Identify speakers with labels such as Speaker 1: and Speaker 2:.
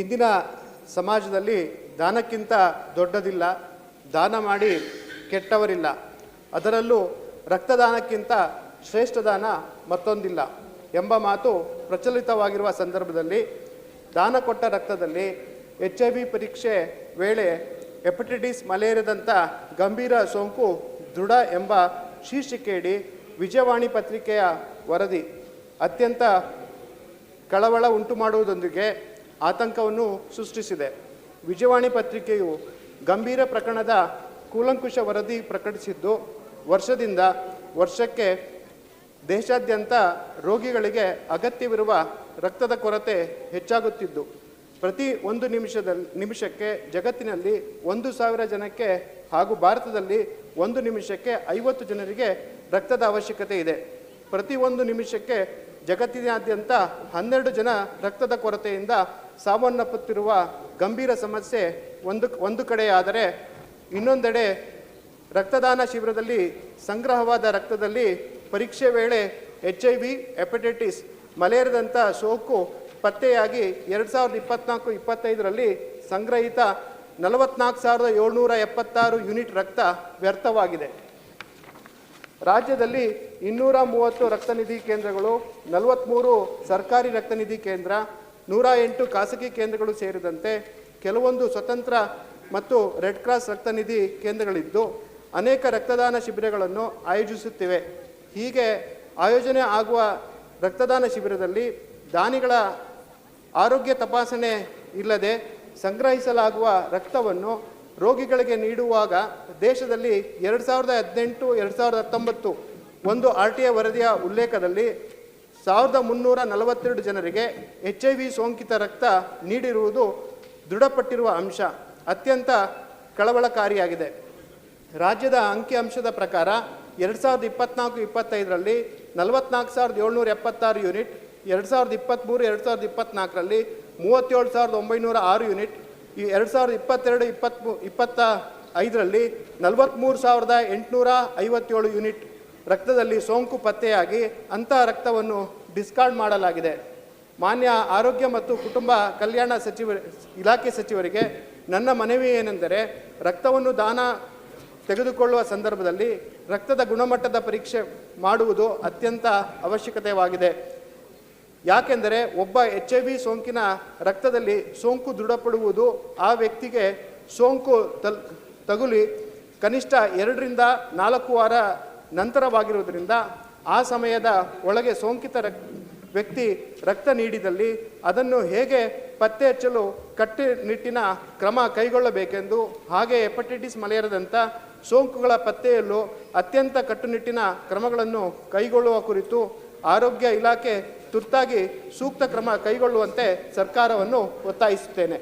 Speaker 1: ಇಂದಿನ ಸಮಾಜದಲ್ಲಿ ದಾನಕ್ಕಿಂತ ದೊಡ್ಡದಿಲ್ಲ, ದಾನ ಮಾಡಿ ಕೆಟ್ಟವರಿಲ್ಲ. ಅದರಲ್ಲೂ ರಕ್ತದಾನಕ್ಕಿಂತ ಶ್ರೇಷ್ಠ ದಾನ ಮತ್ತೊಂದಿಲ್ಲ ಎಂಬ ಮಾತು ಪ್ರಚಲಿತವಾಗಿರುವ ಸಂದರ್ಭದಲ್ಲಿ ದಾನ ಕೊಟ್ಟ ರಕ್ತದಲ್ಲಿ ಎಚ್ ಐ ವಿ ಪರೀಕ್ಷೆ ವೇಳೆ ಹೆಪಟೈಟಿಸ್ ಮಲೇರಿಯಾದಂಥ ಗಂಭೀರ ಸೋಂಕು, ದೃಢ ಎಂಬ ಶೀರ್ಷಿಕೆಯಡಿ ವಿಜಯವಾಣಿ ಪತ್ರಿಕೆಯ ವರದಿ ಅತ್ಯಂತ ಕಳವಳ ಉಂಟು ಮಾಡುವುದರೊಂದಿಗೆ ಆತಂಕವನ್ನು ಸೃಷ್ಟಿಸಿದೆ. ವಿಜಯವಾಣಿ ಪತ್ರಿಕೆಯು ಗಂಭೀರ ಪ್ರಕರಣದ ಕೂಲಂಕುಷ ವರದಿ ಪ್ರಕಟಿಸಿದ್ದು, ವರ್ಷದಿಂದ ವರ್ಷಕ್ಕೆ ದೇಶಾದ್ಯಂತ ರೋಗಿಗಳಿಗೆ ಅಗತ್ಯವಿರುವ ರಕ್ತದ ಕೊರತೆ ಹೆಚ್ಚಾಗುತ್ತಿದ್ದು, ಪ್ರತಿ ಒಂದು ನಿಮಿಷದಲ್ಲಿ ನಿಮಿಷಕ್ಕೆ ಜಗತ್ತಿನಲ್ಲಿ ಒಂದು ಸಾವಿರ ಜನಕ್ಕೆ ಹಾಗೂ ಭಾರತದಲ್ಲಿ ಒಂದು ನಿಮಿಷಕ್ಕೆ ಐವತ್ತು ಜನರಿಗೆ ರಕ್ತದ ಅವಶ್ಯಕತೆ ಇದೆ. ಪ್ರತಿ ಒಂದು ನಿಮಿಷಕ್ಕೆ ಜಗತ್ತಿನಾದ್ಯಂತ ಹನ್ನೆರಡು ಜನ ರಕ್ತದ ಕೊರತೆಯಿಂದ ಸಾವನ್ನಪ್ಪುತ್ತಿರುವ ಗಂಭೀರ ಸಮಸ್ಯೆ ಒಂದು ಒಂದು ಕಡೆಯಾದರೆ ಇನ್ನೊಂದೆಡೆ ರಕ್ತದಾನ ಶಿಬಿರದಲ್ಲಿ ಸಂಗ್ರಹವಾದ ರಕ್ತದಲ್ಲಿ ಪರೀಕ್ಷೆ ವೇಳೆ ಎಚ್ ಐ ವಿ, ಹೆಪಟೈಟಿಸ್, ಮಲೇರಿಯಾದಂಥ ಸೋಂಕು ಪತ್ತೆಯಾಗಿ ಎರಡು ಸಾವಿರದ ಇಪ್ಪತ್ನಾಲ್ಕು, ಇಪ್ಪತ್ತೈದರಲ್ಲಿ ಸಂಗ್ರಹಿತ ನಲವತ್ನಾಲ್ಕು ಸಾವಿರದ ಏಳ್ನೂರ ಎಪ್ಪತ್ತಾರು ಯೂನಿಟ್ ರಕ್ತ ವ್ಯರ್ಥವಾಗಿದೆ. ರಾಜ್ಯದಲ್ಲಿ ಇನ್ನೂರ ಮೂವತ್ತು ರಕ್ತನಿಧಿ ಕೇಂದ್ರಗಳು ನಲವತ್ತ್ಮೂರು ಸರ್ಕಾರಿ ರಕ್ತನಿಧಿ ಕೇಂದ್ರ ನೂರ ಎಂಟು ಖಾಸಗಿ ಕೇಂದ್ರಗಳು ಸೇರಿದಂತೆ ಕೆಲವೊಂದು ಸ್ವತಂತ್ರ ಮತ್ತು ರೆಡ್ ಕ್ರಾಸ್ ರಕ್ತನಿಧಿ ಕೇಂದ್ರಗಳಿದ್ದು ಅನೇಕ ರಕ್ತದಾನ ಶಿಬಿರಗಳನ್ನು ಆಯೋಜಿಸುತ್ತಿವೆ. ಹೀಗೆ ಆಯೋಜನೆ ಆಗುವ ರಕ್ತದಾನ ಶಿಬಿರದಲ್ಲಿ ದಾನಿಗಳ ಆರೋಗ್ಯ ತಪಾಸಣೆ ಇಲ್ಲದೆ ಸಂಗ್ರಹಿಸಲಾಗುವ ರಕ್ತವನ್ನು ರೋಗಿಗಳಿಗೆ ನೀಡುವಾಗ ದೇಶದಲ್ಲಿ ಎರಡು ಸಾವಿರದ ಹದಿನೆಂಟು, ಎರಡು ಸಾವಿರದ ಹತ್ತೊಂಬತ್ತು ಒಂದು ಆರ್ ಟಿ ಐ ವರದಿಯ ಉಲ್ಲೇಖದಲ್ಲಿ ಸಾವಿರದ ಮುನ್ನೂರ ನಲವತ್ತೆರಡು ಜನರಿಗೆ ಎಚ್ ಐ ವಿ ಸೋಂಕಿತ ರಕ್ತ ನೀಡಿರುವುದು ದೃಢಪಟ್ಟಿರುವ ಅಂಶ, ಅತ್ಯಂತ ಕಳವಳಕಾರಿಯಾಗಿದೆ. ರಾಜ್ಯದ ಅಂಕಿಅಂಶದ ಪ್ರಕಾರ ಎರಡು ಸಾವಿರದ ಇಪ್ಪತ್ನಾಲ್ಕು ಇಪ್ಪತ್ತೈದರಲ್ಲಿ ನಲವತ್ನಾಲ್ಕು ಸಾವಿರದ ಏಳ್ನೂರ ಎಪ್ಪತ್ತಾರು ಯೂನಿಟ್, ಎರಡು ಸಾವಿರದ ಇಪ್ಪತ್ತ್ಮೂರು, ಎರಡು ಸಾವಿರದ ಇಪ್ಪತ್ತ್ನಾಲ್ಕರಲ್ಲಿ ಮೂವತ್ತೇಳು ಸಾವಿರದ ಒಂಬೈನೂರ ಆರು ಯೂನಿಟ್, ಈ ಎರಡು ಸಾವಿರದ ಇಪ್ಪತ್ತೆರಡು, ಇಪ್ಪತ್ತ್ಮೂ, ಇಪ್ಪತ್ತ ಐದರಲ್ಲಿ ನಲವತ್ತ್ಮೂರು ಸಾವಿರದ ಎಂಟುನೂರ ಐವತ್ತೇಳು ಯೂನಿಟ್ ರಕ್ತದಲ್ಲಿ ಸೋಂಕು ಪತ್ತೆಯಾಗಿ ಅಂತಹ ರಕ್ತವನ್ನು ಡಿಸ್ಕಾರ್ಡ್ ಮಾಡಲಾಗಿದೆ. ಮಾನ್ಯ ಆರೋಗ್ಯ ಮತ್ತು ಕುಟುಂಬ ಕಲ್ಯಾಣ ಸಚಿವ, ಇಲಾಖೆ ಸಚಿವರಿಗೆ ನನ್ನ ಮನವಿ ಏನೆಂದರೆ ರಕ್ತವನ್ನು ದಾನ ತೆಗೆದುಕೊಳ್ಳುವ ಸಂದರ್ಭದಲ್ಲಿ ರಕ್ತದ ಗುಣಮಟ್ಟದ ಪರೀಕ್ಷೆ ಮಾಡುವುದು ಅತ್ಯಂತ ಅವಶ್ಯಕತೆಯಾಗಿದೆ. ಯಾಕೆಂದರೆ ಒಬ್ಬ ಎಚ್ ಐ ವಿ ಸೋಂಕಿನ ರಕ್ತದಲ್ಲಿ ಸೋಂಕು ದೃಢಪಡುವುದು ಆ ವ್ಯಕ್ತಿಗೆ ಸೋಂಕು ತಲ್, ತಗುಲಿ ಕನಿಷ್ಠ ಎರಡರಿಂದ ನಾಲ್ಕು ವಾರ ನಂತರವಾಗಿರುವುದರಿಂದ ಆ ಸಮಯದ ಒಳಗೆ ಸೋಂಕಿತ ರಕ್, ವ್ಯಕ್ತಿ ರಕ್ತ ನೀಡಿದಲ್ಲಿ ಅದನ್ನು ಹೇಗೆ ಪತ್ತೆ ಹಚ್ಚಲು ಕಟ್ಟುನಿಟ್ಟಿನ ಕ್ರಮ ಕೈಗೊಳ್ಳಬೇಕೆಂದು ಹಾಗೆ ಹೆಪಟೈಟಿಸ್ ಮಲೇರಿಯಾದಂಥ ಸೋಂಕುಗಳ ಪತ್ತೆಯಲ್ಲೂ ಅತ್ಯಂತ ಕಟ್ಟುನಿಟ್ಟಿನ ಕ್ರಮಗಳನ್ನು ಕೈಗೊಳ್ಳುವ ಕುರಿತು ಆರೋಗ್ಯ ಇಲಾಖೆ ತುರ್ತಾಗಿ ಸೂಕ್ತ ಕ್ರಮ ಕೈಗೊಳ್ಳುವಂತೆ ಸರ್ಕಾರವನ್ನು ಒತ್ತಾಯಿಸುತ್ತೇನೆ.